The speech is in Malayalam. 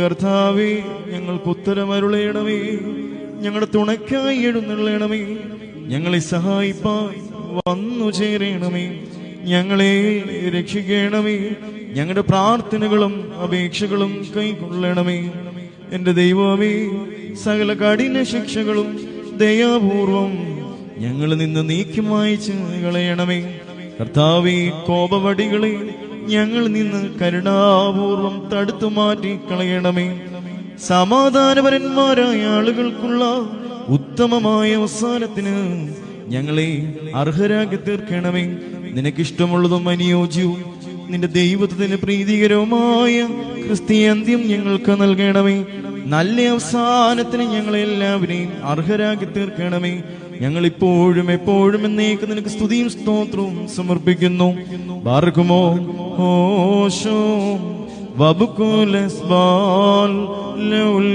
കർത്താവേ ഞങ്ങൾക്ക് ഉത്തരമരുളയണമേ ഞങ്ങളുടെ തുണയ്ക്കായി എഴുന്നള്ളണമേ. ഞങ്ങളെ സഹായിപ്പാൻ വന്നു ചേരണമേ. ഞങ്ങളെ രക്ഷിക്കണമേ. ഞങ്ങളുടെ പ്രാർത്ഥനകളും അപേക്ഷകളും കൈക്കൊള്ളണമേ. എന്റെ ദൈവമേ സകല കഠിന ശിക്ഷകളും ദയാപൂർവം ഞങ്ങൾ നിന്ന് നീക്കി മായിച്ച് കളയണമേ. കർത്താവേ കോപവടികളെ ഞങ്ങൾ നിന്ന് കരുണാപൂർവം തടുത്തു മാറ്റി കളയണമേ സമാധാനപരന്മാരായ ആളുകൾക്കുള്ള ഉത്തമമായ അവസാനത്തിന് ഞങ്ങളെ അർഹരാക്കി തീർക്കണമേ. നിനക്കിഷ്ടമുള്ളതും അനുയോജ്യവും നിന്റെ ദൈവത്തിന് പ്രീതികരവുമായ ക്രിസ്തീയ അന്ത്യം ഞങ്ങൾക്ക് നൽകണമേ. നല്ല അവസാനത്തിന് ഞങ്ങളെല്ലാവരെയും അർഹരാക്കി തീർക്കണമേ. ഞങ്ങൾ ഇപ്പോഴും എപ്പോഴും എന്നേക്ക് നിനക്ക് സ്തുതിയും സ്തോത്രവും സമർപ്പിക്കുന്നു. ബാർക്കുമോ? ഓശോ വബുക്കുലസ്ബാൽ ലൗൽ